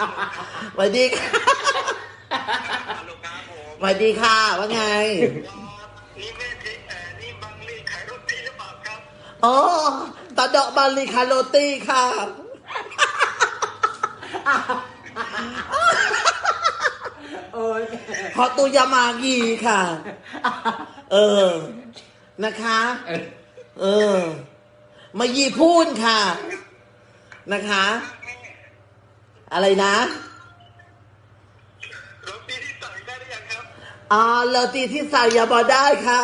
สวัสดีค่ะฮัลโหลครับผมสวัสดีค่ะ ว่าไง นี่แม่ทิเอ่อนี่บังลีขายโรตีหรือเปล่าครับ อ๋อตาเดาะบาลีคาโรตีค่ะ โอ้ยขอตุยามากีค่ะ เออ นะคะ เออ มายีพูนค่ะ นะคะ อะไรนะโรตีที่สั่งได้หรือยังครับอ่าโรตีที่ใส่ยาบอได้ค่ะ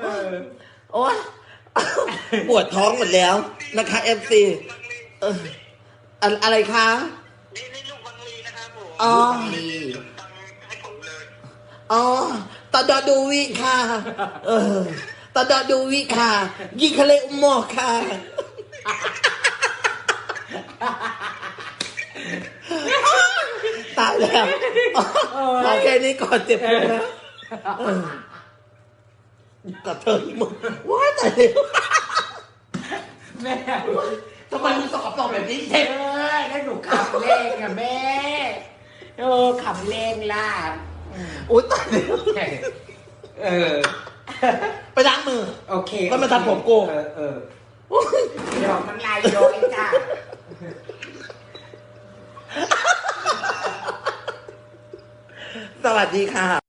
เออโอ๊ยปวดท้องหมดแล้วนะคะเอฟซีบังลีเอออะอะไรคะ นี่นี่ลูกบังลีนะครับผมอ๋อ บังลีส่งตังค์ให้ผมเลย อ๋อตาดอดูวิค่ะ เออ ตาดอดูวิค่ะ ยิงทะเลอุโมงค์ค่ะ ตายแล้วโอเคนี้ก่อนเจ็บปวดแล้วเออกับเธอมึงว้ายตายแล้วแม่ทำไมมึงสอบตอบแบบนี้เอเจ็บอแล้วหนูขับเล่งอะแม่โอ้ขับเล่งล่ะอุ้ยตายแล้ว เออ ไปล้างมือ โอเคแล้วมาทำผมโกง เออเออเดี๋ยวมันลายย้อยจ้ะสวัสดีค่ะ